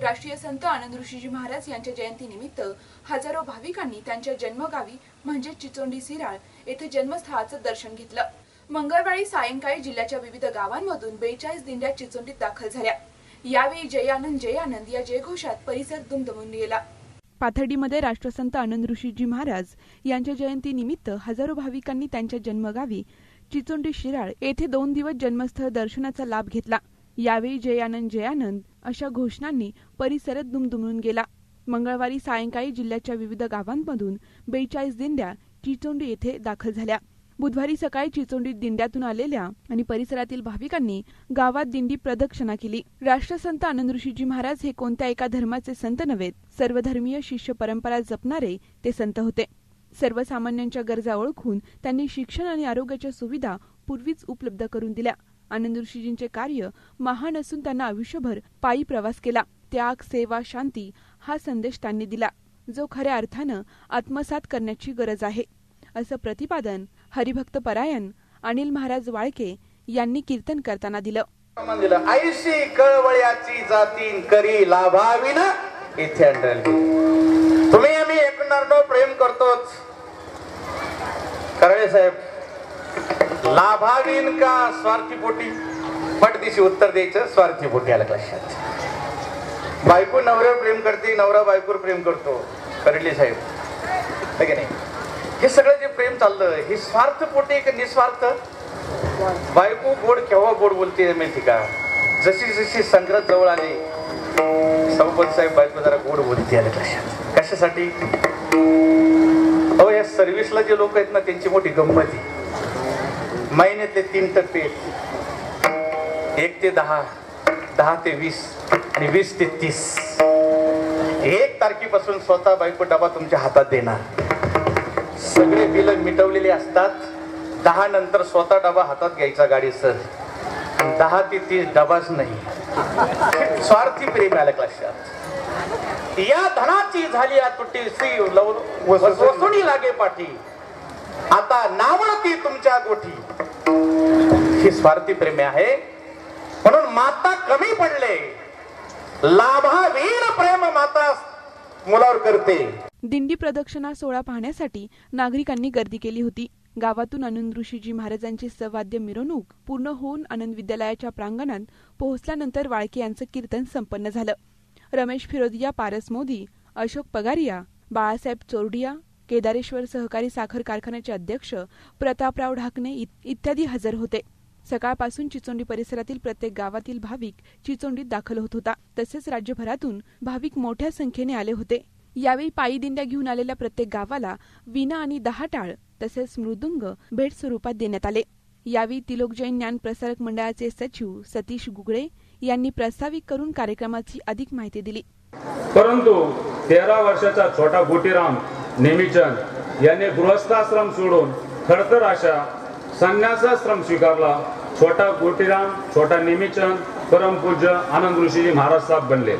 राष्ट्रीय संत आनंद ऋषीजी महाराज यांच्या जयंतीनिमित्त हजारो भाविकांनी त्यांच्या जन्मगावी म्हणजे चिचोंडी सिराळ येथे जन्मस्थळाचं दर्शन घेतलं. मंगळवारी सायंकाळी जिल्ह्याच्या विविध गावांमधून बेचाळीस दिंड्या चिचोंडीत दाखल झाल्या. यावेळी जयानंद जयानंद या जयघोषात परिसर दुमदमून गेला. पाथर्डीमध्ये राष्ट्रसंत आनंद ऋषीजी महाराज यांच्या जयंतीनिमित्त हजारो भाविकांनी त्यांच्या जन्मगावी चिचोंडी शिराळ येथे दोन दिवस जन्मस्थळ दर्शनाचा लाभ घेतला. यावेळी जयानंद जयानंद अशा घोषणांनी परिसरात दुमदुमून गेला. मंगळवारी सायंकाळी जिल्ह्याच्या विविध गावांमधून बेचाळीस दिंड्या चिचोंडी येथे दाखल झाल्या. बुधवारी सकाळी चिचोंडीत दिंड्यातून आलेल्या आणि परिसरातील भाविकांनी गावात दिंडी प्रदक्षिणा केली. राष्ट्रसंत आनंद ऋषीजी महाराज हे कोणत्या एका धर्माचे संत नव्हेत सर्वधर्मीय शिष्य परंपरा जपणारे ते संत होते. सर्वसामान्यांच्या गरजा ओळखून त्यांनी शिक्षण आणि आरोग्याच्या सुविधा पूर्वीच उपलब्ध करून दिल्या. आनंद ऋषीजींचे कार्य महान असून त्यांना आयुष्यभर पायी प्रवास केला. त्याग सेवा शांती हा संदेश त्यांनी दिला. जो खऱ्या अर्थानं आत्मसात करण्याची गरज आहे. असं प्रतिपादन हरिभक्त परायण अनिल महाराज वाळके यांनी कीर्तन करताना दिलं. ऐशी आयुष्य कळवळ्याची जातीन करी लाभाविन इथे तुम्ही आम्ही एकमेकांवर प्रेम करतोच. करळे साहेब लाभावीन का स्वार्थी पोटी? दिशी उत्तर द्यायचं स्वार्थी पोटी आलं लक्षात. बायको नवऱ्यावर प्रेम करते नवरा बायकोवर प्रेम करतो. करडली साहेब. की नाही? हे सगळं जे प्रेम चाललं हे स्वार्थ पोटी का निस्वार्थ? बायको गोड केव्हा गोड बोलते माहिती का? जशी जशी संक्रांत जवळ आली सौपत साहेब बायको जरा गोड बोलते आलं लक्षात. कशासाठी? अहो या सर्व्हिसला जे लोक आहेत ना त्यांची मोठी गंमत आहे. महिन्यातले तीन टप्पे. एक ते दहा दहा ते वीस आणि वीस ते तीस. एक तारखेपासून स्वतः बायको डबा तुमच्या हातात देणार. सगळे बिल मिटवलेले असतात. दहा नंतर स्वतः डबा हातात घ्यायचा गाडी सर. दहा ते तीस डबाच नाही. स्वार्थी प्रेम आलं लक्षात या धनाची झाली या तुटी श्री लव- वसुनी लागे पाठी. आता नावळती तुमच्या गोठी. ही स्वार्थी प्रेमी आहे. म्हणून माता कमी पडले. लाभावीर प्रेम माता मुलावर करते. दिंडी प्रदक्षिणा सोहळा पाहण्यासाठी नागरिकांनी गर्दी केली होती. गावातून आनंद ऋषीजी महाराजांची सवाद्य मिरवणूक पूर्ण होऊन आनंद विद्यालयाच्या प्रांगणात पोहोचल्यानंतर वाळके यांचं कीर्तन संपन्न झालं. रमेश फिरोदिया पारस मोदी अशोक पगारिया बाळासाहेब चोरडिया केदारेश्वर सहकारी साखर कारखान्याचे अध्यक्ष प्रतापराव ढाकणे इत्यादी हजर होते. सकाळपासून चिचोंडी परिसरातील प्रत्येक गावातील भाविक चिचोंडीत दाखल होत होता. तसेच राज्यभरातून भाविक मोठ्या संख्येने आले होते. यावेळी पायी दिंड्या घेऊन आलेल्या प्रत्येक गावाला विना आणि दहा टाळ तसेच मृदुंग भेट स्वरूपात देण्यात आले. यावेळी तिलोक जैन ज्ञान प्रसारक मंडळाचे सचिव सतीश गुगळे यांनी प्रस्तावित करून कार्यक्रमाची अधिक माहिती दिली. परंतु तेरा वर्षाचा छोटा गोटीराम नेमीचंद याने गृहस्थाश्रम सोडून खडतर अशा संन्यासाश्रम स्वीकारला. छोटा गोटीराम छोटा नेमीचंद परमपूज्य आनंद ऋषीजी महाराज साहेब बनले.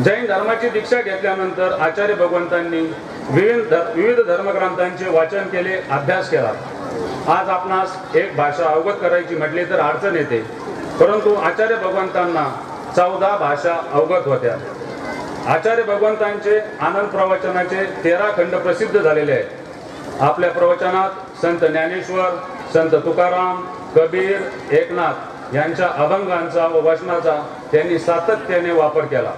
जैन धर्माची दीक्षा घेतल्यानंतर आचार्य भगवंतांनी विविध धर- विविध धर्मग्रंथांचे वाचन केले अभ्यास केला. आज आपणास एक भाषा अवगत करायची म्हटली तर अडचण येते. परंतु आचार्य भगवंतांना चौदा भाषा अवगत होत्या. आचार्य भगवंतांचे आनंद प्रवचनाचे तेरा खंड प्रसिद्ध झालेले आहेत. आपल्या प्रवचनात संत ज्ञानेश्वर संत तुकाराम कबीर एकनाथ यांच्या अभंगांचा व वचनाचा त्यांनी सातत्याने वापर केला.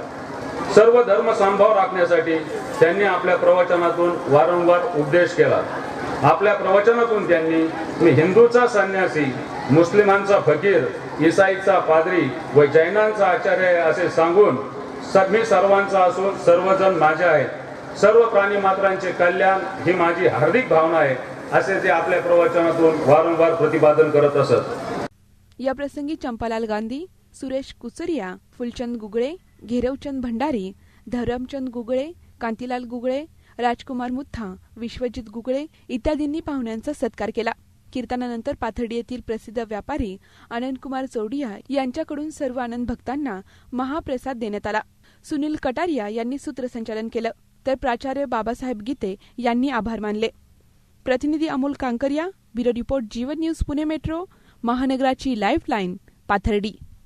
सर्व धर्म संभाव राखण्यासाठी त्यांनी आपल्या प्रवचनातून वारंवार उपदेश केला. आपल्या प्रवचनातून त्यांनी मी हिंदूचा संन्यासी मुस्लिमांचा फकीर इसाईचा पादरी व जैनांचा आचार्य असे सांगून मी सर्वांचा असून सर्वजण माझे आहेत. सर्व प्राणी मात्रांचे कल्याण ही माझी हार्दिक भावना आहे असे ते आपल्या प्रवचनातून वारंवार प्रतिपादन करत असत. या प्रसंगी चंपालाल गांधी सुरेश कुसरिया फुलचंद गुगळे घेरवचंद भंडारी धरमचंद गुगळे कांतीलाल गुगळे राजकुमार मुथा विश्वजित गुगळे इत्यादींनी पाहुण्यांचा सत्कार केला. कीर्तनानंतर पाथर्डी येथील प्रसिद्ध व्यापारी आनंदकुमार चौडिया यांच्याकडून सर्व आनंद भक्तांना महाप्रसाद देण्यात आला. सुनील कटारिया यांनी सूत्रसंचालन केलं. तर प्राचार्य बाबासाहेब गीते यांनी आभार मानले. प्रतिनिधी Amol Kankaria bureau report Jeevan news Pune metro महानगराची lifeline Pathardi.